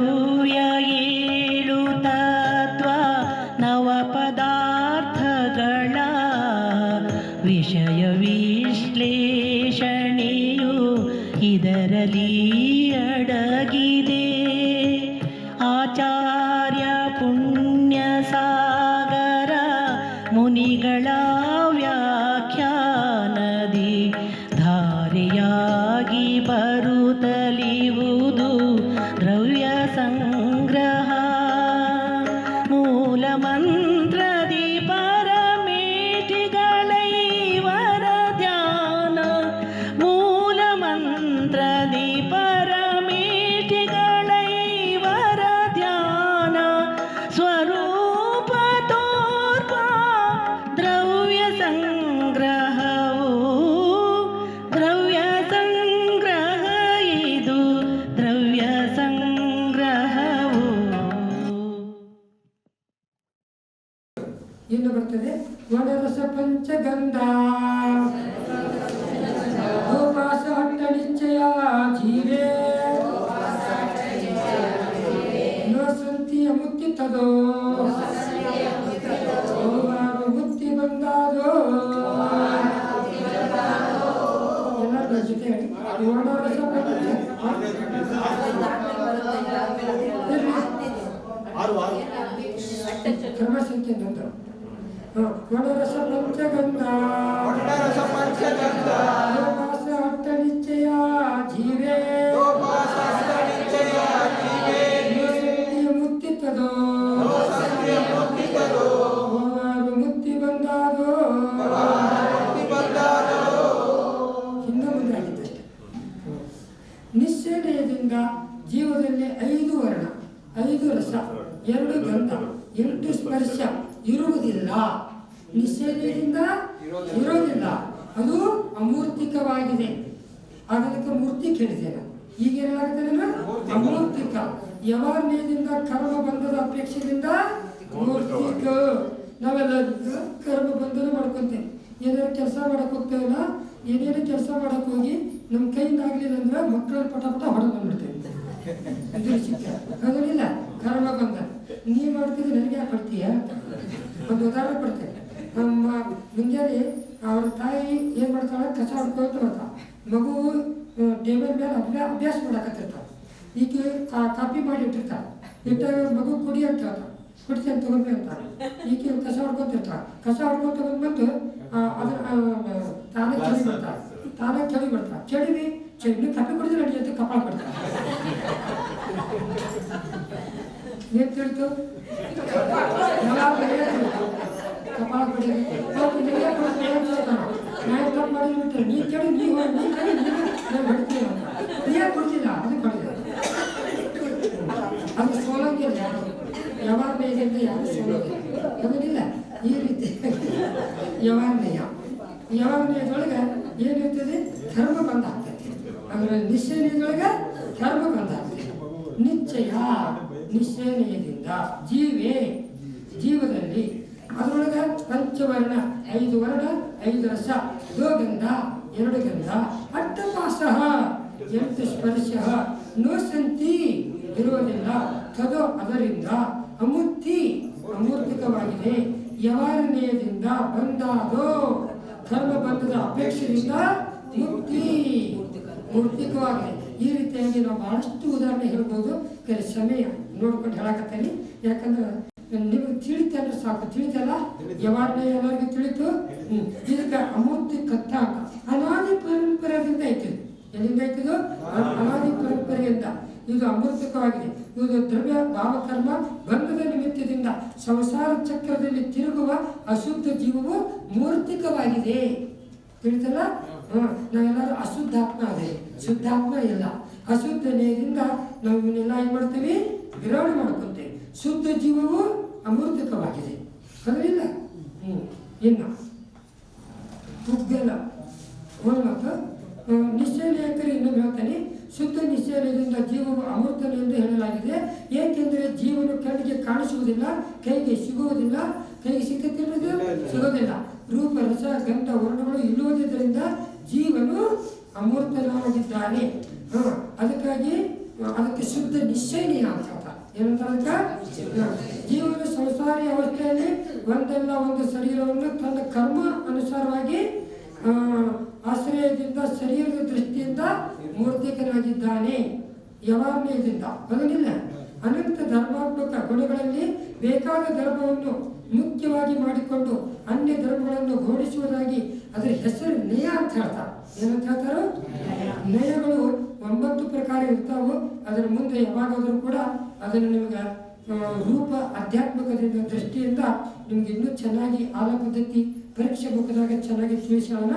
ೂಯ ಏಳು ತತ್ವ ನವ ಪದಾರ್ಥಗಳ ವಿಷಯ ವಿಶ್ಲೇಷಣೆಯು ಇದರಲ್ಲಿ ಅಡಗಿದೆ. ಆಚಾರ್ಯ ಪುಣ್ಯ ಸಾಗರ ಮುನಿಗಳ ವ್ಯಾಖ್ಯಾನದಿ ಧಾರೆಯಾಗಿ ಬರುತ್ತಲಿವು. ಕ್ರಮ ಸಂಖ್ಯೆ ನಂತರ ವನರಸ ಪಂಚಗಂಧ ಗೋಪಾಸ ಹಟ್ಟ ನಿಶ್ಚಯ ಜೀವೇ ಸಂತಿಯ ಎರಡು ಗಂಧ ಎಂಟು ಸ್ಪರ್ಶ, ಇರುವುದಿಲ್ಲ. ನಿಷೇಧದಿಂದ ಇರೋದಿಲ್ಲ ಅದು ಅಮೂರ್ತಿಕವಾಗಿದೆ. ಅದಕ್ಕೆ ಮೂರ್ತಿ ಕೇಳಿದ್ದೇನೆ. ಈಗ ಏನಾಗುತ್ತೆ ಅಮೂರ್ತಿಕ. ಯಾವಾಗದಿಂದ ಕರ್ಮ ಬಂಧದ ಅಪೇಕ್ಷೆಯಿಂದ ಮೂರ್ತಿಕ ನಾವೆಲ್ಲ ಕರ್ಮ ಬಂಧನ ಮಾಡ್ಕೊಂತೇವೆ. ಏನಾದ್ರು ಕೆಲಸ ಮಾಡಕ್ ಹೋಗ್ತೇವಲ್ಲ, ಏನೇನು ಕೆಲಸ ಮಾಡಕ್ ಹೋಗಿ ನಮ್ಮ ಕೈಯಿಂದ ಆಗ್ಲಿಲ್ಲ ಅಂದ್ರೆ ಮಕ್ಕಳ ಪಟ ಪಟ ಹೊಡೆದು ಅದನ್ನಿಲ್ಲ ಕರ್ಮ ಬಂದ. ನೀ ಮಾಡ್ತಿದ್ರೆ ನನಗೆ ಯಾಕೆ ಕೊಡ್ತೀಯ ಒಂದು ಉದಾಹರಣೆ ಕೊಡ್ತೇನೆ ನಮ್ಮ ಮುಂಜಾನೆ ಅವ್ರ ತಾಯಿ ಏನ್ ಮಾಡ್ತಾಳೆ? ಕಸ ಹೊಡ್ಕೊತ ಬರ್ತಾಳ. ಮಗು ಟೇಬಲ್ ಮೇಲೆ ಅಭ್ಯಾ, ಅಭ್ಯಾಸ ಮಾಡಕತ್ತಿರ್ತಾಳ. ಈಕೆ ಆ ಕಾಪಿ ಮಾಡಿ ಇಟ್ಟಿರ್ತಾಳ. ಇಟ್ಟ ಮಗು ಕುಡಿ ಅಂತ ಹೇಳ್ತಾಳ. ತಗೊಂಡ್ಬಿ ಅಂತ ಈಕೆ ಕಸ ಹೊಡ್ಕೊತಿರ್ತಾಳ. ಕಸ ಹೊಡ್ಕೊತ ತಗೊಂಡ್ಬಂದು ಅದ್ರ ತಾನೇ ಚಳಿ ಬರ್ತಾಳ ತಾನೇ ಚಳಿ ಬರ್ತಾಳ ಚಳಿವಿ ಚಳಿ ಕಾಪಿ ಕುಡಿದ್ರೆ ಅಡಿ ಜೊತೆ ಕಪಾಳ ಕೊಡ್ತಾಳ ಏನ್ ತಿಳಿತು ಯಾವಾಗ ಹೇಳ್ತು? ಕಪಾಳ ಕೊಡಿರಿ ಹೋಗಿ ನಿನಗೆ ಕೊಡ್ತೀನಿ ಅಂತ ಹೇಳ್ತಾನೆ. ನಾನು ತಪ್ಪು ಮಾಡಿದ್ಬಿಟ್ಟೆ ನೀ ಕೇಳಿ ನೀ ಹೋಗಿ ನೀ ಕೇಳಿ ನೀ ನಾನು ಹೊಡಿತೀನಿ ಅಂತ ನೀ ಯಾಕೆ ಕೊಡ್ತಿಲ್ಲ ಅದು ಕೊಡಿಲ್ಲ ಅದು ಸೋಲಂಗಿಲ್ಲ ಯಾರು ಯಾವಾಗ ಬೇಗಂತ ಯಾರು ಸೋಲೋದಿಲ್ಲ ಅದನ್ನಿಲ್ಲ ಈ ರೀತಿ ಯವಾನ್ಮಯ ಯವಾನ್ಮಯದೊಳಗೆ ಏನಿರ್ತದೆ ಧರ್ಮ ಬಂದ ಆಗ್ತೈತಿ ಅಂದ್ರೆ ಧರ್ಮ ಬಂದ ನಿಶ್ಚಯ ನಿಶ್ಚಯದಿಂದ ಜೀವೇ ಜೀವದಲ್ಲಿ. ಅದರೊಳಗೆ ಪಂಚವರ್ಣ, ಐದು ವರ್ಣ, ಐದು ರಸ ದೋ ಗಂಧ ಎರಡು ಗಂಧ ಅಟ್ಟಪಾಸ ಎಂಟು ಸ್ಪರ್ಶ ನೋಸಂತಿ ಇರುವುದಿಲ್ಲ. ತದೋ ಅದರಿಂದ ಅಮೂರ್ತಿ ಅಮೂರ್ತಿಕವಾಗಿದೆ. ಯವರ್ಣಯದಿಂದ ಬಂದಾದೋ ಧರ್ಮ ಬಂಧದ ಅಪೇಕ್ಷೆಯಿಂದ ಮುಕ್ತಿ. ಮೂರ್ತಿಕವಾಗಿದೆ ಈ ರೀತಿಯಾಗಿ ನಾವು ಬಹಳಷ್ಟು ಉದಾಹರಣೆ ಹೇಳ್ಬೋದು. ಕೆಲ ಸಮಯ ನೋಡ್ಕೊಂಡು ಹೇಳಕತ್ತೀನಿ. ಯಾಕಂದ್ರೆ ನಿಮ್ಗೆ ತಿಳಿತಂದ್ರೆ ಸಾಕು. ತಿಳಿತಲ್ಲ? ಯಾವಾಗಲೇ ಎಲ್ಲರಿಗೂ ತಿಳಿತು. ಇದಕ್ಕೆ ಅಮೂರ್ತಿ ಕತ್ತ ಅಂತ ಅನಾದಿ ಪರಂಪರೆಯಿಂದ ಐತಿ ಎಲ್ಲಿಂದ ಐತಿದು ಅನಾದಿ ಪರಂಪರೆಯಿಂದ. ಇದು ಅಮೃತಕವಾಗಿದೆ ಇದು ದ್ರವ್ಯ ಭಾವಕರ್ಮ ಬಂಧದ ನಿಮಿತ್ತದಿಂದ ಸಂಸಾರ ಚಕ್ರದಲ್ಲಿ ತಿರುಗುವ ಅಶುದ್ಧ ಜೀವವು ಮೂರ್ತಿಕವಾಗಿದೆ. ತಿಳಿತಲ್ಲ? ನಾವೆಲ್ಲರೂ ಅಶುದ್ಧಾತ್ಮ ಅದೇ. ಶುದ್ಧಾತ್ಮ ಇಲ್ಲ. ಅಶುದ್ಧ ನೀರಿಂದ ನಾವು ಇವನ್ನೆಲ್ಲ ಏನು ಮಾಡ್ತೀವಿ? ವಿರೋಧ ಮಾಡ್ಕೊಂತೇವೆ. ಶುದ್ಧ ಜೀವವು ಅಮೃತಕವಾಗಿದೆ ಹ್ಮ್. ಇನ್ನು ಆ, ನಿಶ್ಚಯ ಇನ್ನೊಂದು ಹೇಳ್ತಾನೆ. ಶುದ್ಧ ನಿಶ್ಚಯದಿಂದ ಜೀವವು ಅಮೃತನು ಎಂದು ಹೇಳಲಾಗಿದೆ. ಏಕೆಂದರೆ ಜೀವನು ಕಣ್ಣಿಗೆ ಕಾಣಿಸುವುದಿಲ್ಲ ಕೈಗೆ ಸಿಗುವುದಿಲ್ಲ. ಕೈಗೆ ಸಿಕ್ಕುತ್ತಿರುವುದು ಸಿಗೋದಿಲ್ಲ. ರೂಪ ರಸ ಗಂಧ ವರ್ಣಗಳು ಇಲ್ಲುವುದರಿಂದ ಜೀವನು ಅಮೂರ್ತನಾಗಿದ್ದಾನೆ. ಹ, ಅದಕ್ಕಾಗಿ ಅದಕ್ಕೆ ಶುದ್ಧ ನಿಶ್ಚಯನೀಯ ಅಂತ. ಏನಂತ ಜೀವನ ಸಂಸಾರಿ ಅವಸ್ಥೆಯಲ್ಲಿ ಒಂದಲ್ಲ ಒಂದು ಶರೀರವನ್ನು ತನ್ನ ಕರ್ಮ ಅನುಸಾರವಾಗಿ ಆಶ್ರಯದಿಂದ ಶರೀರದ ದೃಷ್ಟಿಯಿಂದ ಮೂರ್ತಿಕನಾಗಿದ್ದಾನೆ. ಯಾವಾರನೇದಿಂದ ಅದನ್ನಿಲ್ಲ ಅನಂತ ಧರ್ಮಾತ್ಮಕ ಗುಣಗಳಲ್ಲಿ ಬೇಕಾದ ಧರ್ಮವನ್ನು ಮುಖ್ಯವಾಗಿ ಮಾಡಿಕೊಂಡು ಅನ್ಯ ಧರ್ಮಗಳನ್ನು ಘೋಷಿಸುವುದಾಗಿ ಅದರ ಹೆಸರು ನಯ ಅಂತ ಹೇಳ್ತಾರೆ. ಏನಂತ ಹೇಳ್ತಾರೋ? ನಯಗಳು ಒಂಬತ್ತು ಪ್ರಕಾರ ಇರ್ತಾವೋ. ಅದರ ಮುಂದೆ ಯಾವಾಗಾದರೂ ಕೂಡ ಅದನ್ನು ನಿಮಗೆ ರೂಪ ಆಧ್ಯಾತ್ಮಿಕದಿಂದ, ದೃಷ್ಟಿಯಿಂದ ನಿಮ್ಗೆ ಇನ್ನೂ ಚೆನ್ನಾಗಿ ಆಲ ಪದ್ಧತಿ ಪರೀಕ್ಷೆ ಮುಖದಾಗ ಚೆನ್ನಾಗಿ ತಿಳಿಸೋಣ.